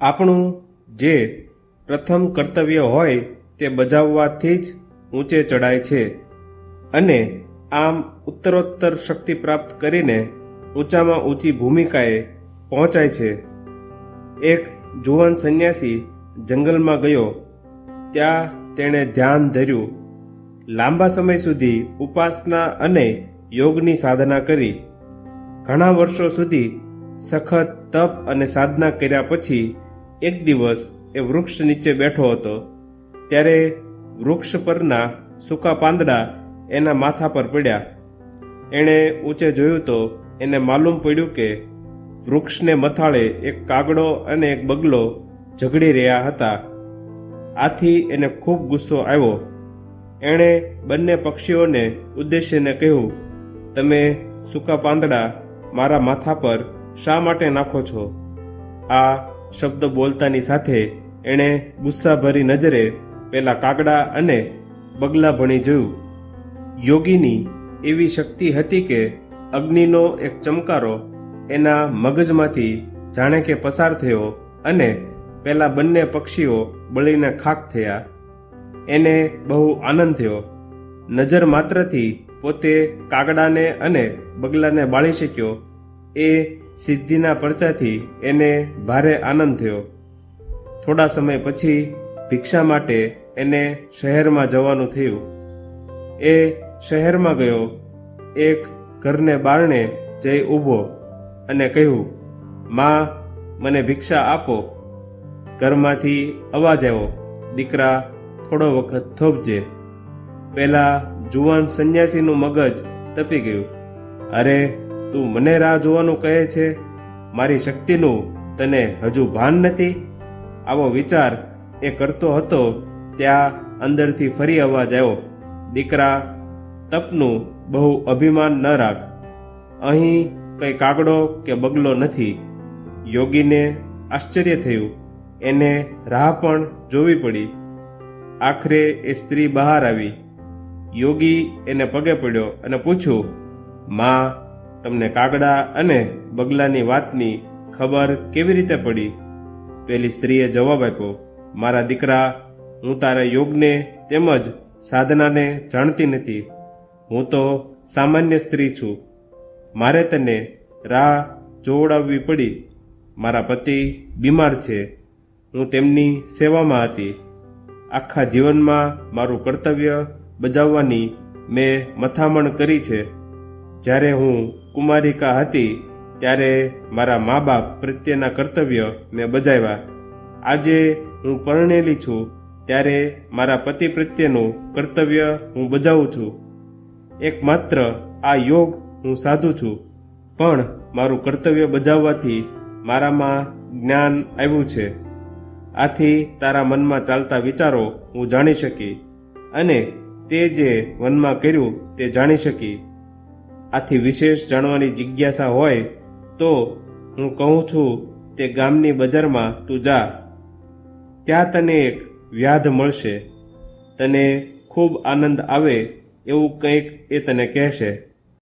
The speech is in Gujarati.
આપણું જે પ્રથમ કર્તવ્ય હોય તે બજાવવાથી જ ઊંચે ચડાય છે. અને આમ ઉત્તરોત્તર શક્તિ પ્રાપ્ત કરીને ઊંચામાં ઊંચી ભૂમિકાએ પહોંચાય છે. એક જુવાન સંન્યાસી જંગલમાં ગયો. ત્યાં તેણે ધ્યાન ધર્યું. લાંબા સમય સુધી ઉપાસના અને યોગની સાધના કરી. ઘણા વર્ષો સુધી સખત તપ અને સાધના કર્યા પછી એક દિવસ એ વૃક્ષ નીચે બેઠો હતો. ત્યારે વૃક્ષ પરના સૂકા પાંદડા એના માથા પર પડ્યા. એણે ઊંચે જોયું તો એને માલુમ પડ્યું કે વૃક્ષને મથાળે એક કાગડો અને એક બગલો ઝઘડી રહ્યા હતા. આથી એને ખૂબ ગુસ્સો આવ્યો. એણે બંને પક્ષીઓને ઉદ્દેશ્યને કહ્યું, તમે સૂકા પાંદડા મારા માથા પર શા માટે નાખો છો? આ શબ્દ બોલતાની સાથે એણે ગુસ્સાભરી નજરે પેલા કાગડા અને બગલા ભણી જોયું. યોગીની એવી શક્તિ હતી કે અગ્નિનો એક ચમકારો એના મગજમાંથી જાણે કે પસાર થયો અને પેલા બંને પક્ષીઓ બળીને ખાક થયા. એને બહુ આનંદ થયો. નજર માત્રથી પોતે કાગડાને અને બગલાને બાળી શક્યો. એ સિદ્ધિના પરચાથી એને ભારે આનંદ થયો. થોડા સમય પછી ભિક્ષા માટે એને શહેરમાં જવાનું થયું. એ શહેરમાં ગયો. એક ઘરને બારણે જઈ ઊભો અને કહ્યું, માં, મને ભિક્ષા આપો. ઘરમાંથી અવાજ આવ્યો, દીકરા, થોડો વખત થોભજે. પહેલાં જુવાન સંન્યાસીનું મગજ તપી ગયું. અરે તું મને રાહ જોવાનું કહે છે? મારી શક્તિનું તને હજુ ભાન નથી? આવો વિચાર એ કરતો હતો, ત્યાં અંદરથી ફરી અવાજ આવ્યો, દીકરા, તપનું બહુ અભિમાન ન રાખ. અહીં કંઈ કાગડો કે બગલો નથી. યોગીને આશ્ચર્ય થયું, એને રાહ પણ જોવી પડી. આખરે એ સ્ત્રી બહાર આવી. યોગી એને પગે પડ્યો અને પૂછ્યું, માં તમને કાગડા અને બગલાની વાતની ખબર કેવી રીતે પડી? પેલી સ્ત્રીએ જવાબ આપ્યો, મારા દીકરા, હું તારા યોગને તેમજ સાધનાને જાણતી નથી. હું તો સામાન્ય સ્ત્રી છું. મારે તને રાહ જોવડાવવી પડી. મારા પતિ બીમાર છે. હું તેમની સેવામાં હતી. આખા જીવનમાં મારું કર્તવ્ય બજાવવાની મેં મથામણ કરી છે. જ્યારે હું કુમારિકા હતી, ત્યારે મારા મા બાપ પ્રત્યેના કર્તવ્ય મેં બજાવ્યા. આજે હું પરણેલી છું, ત્યારે મારા પતિ પ્રત્યેનું કર્તવ્ય હું બજાવું છું. એકમાત્ર આ યોગ હું સાધું છું, પણ મારું કર્તવ્ય બજાવવાથી મારામાં જ્ઞાન આવ્યું છે. આથી તારા મનમાં ચાલતા વિચારો હું જાણી શકી, અને તે જે વનમાં કર્યું તે જાણી શકી. આથી વિશેષ જાણવાની જિજ્ઞાસા હોય તો હું કહું છું તે ગામની બજારમાં તું જા. ત્યાં તને એક વ્યાધ મળશે. તને ખૂબ આનંદ આવે એવું કંઈક એ તને કહેશે.